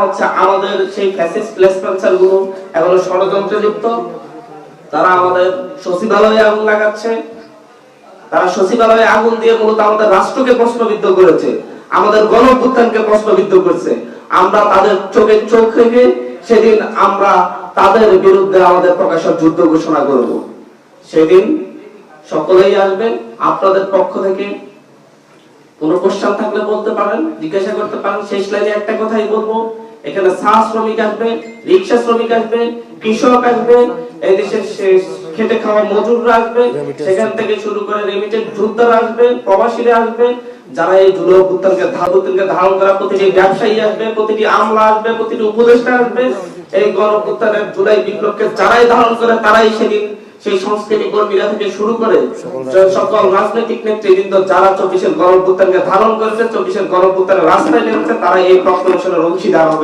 হচ্ছে আমাদের সেই ফ্যাসিস্ট প্লেসপেন্সারগুলো এখনও ষড়যন্ত্রে তারা আমাদের সচিবালয়ে আগুন লাগাচ্ছে। তারা সচিবালয়ে আগুন দিয়ে মূলত আমাদের রাষ্ট্রকে প্রশ্নবিদ্ধ করেছে। আমাদের প্রশ্নবিদ্ধ করছে। আমরা তাদের চোখে চোখ রেখে সেদিন আমরা তাদের বিরুদ্ধে আমাদের প্রকাশের যুদ্ধ ঘোষণা করব। সেদিন সকলেই আসবেন আপনাদের পক্ষ থেকে কোনো থাকলে বলতে পারেন, জিজ্ঞাসা করতে পারেন। শেষ লাইনে একটা কথাই বলব। এখানে চা শ্রমিক আসবে রিক্সা শ্রমিক আসবে কৃষক আসবে এই দেশের খেটে খাওয়া মজুররা আসবে সেখান থেকে শুরু করে রেমিটেড যোদ্ধারা আসবে প্রবাসীরা আসবে যারা এই জুলো পুত্তনকে ধারুত্তনকে ধারণ করা প্রতিটি ব্যবসায়ী আসবে প্রতিটি আমলা আসবে প্রতিটি উপদেষ্টা আসবে এই গণপুত্তনের জুলাই বিপ্লবকে যারাই ধারণ করে তারাই সেদিন সেই সংস্কৃতি কর্মীরা থেকে শুরু করে সকল রাজনৈতিক নেতৃবৃন্দ যারা চব্বিশের গণপুত্তনকে ধারণ করেছে চব্বিশের গণপুত্তনের রাস্তায় নেমেছে তারা এই প্রক্রিয়া অংশীদার হবে।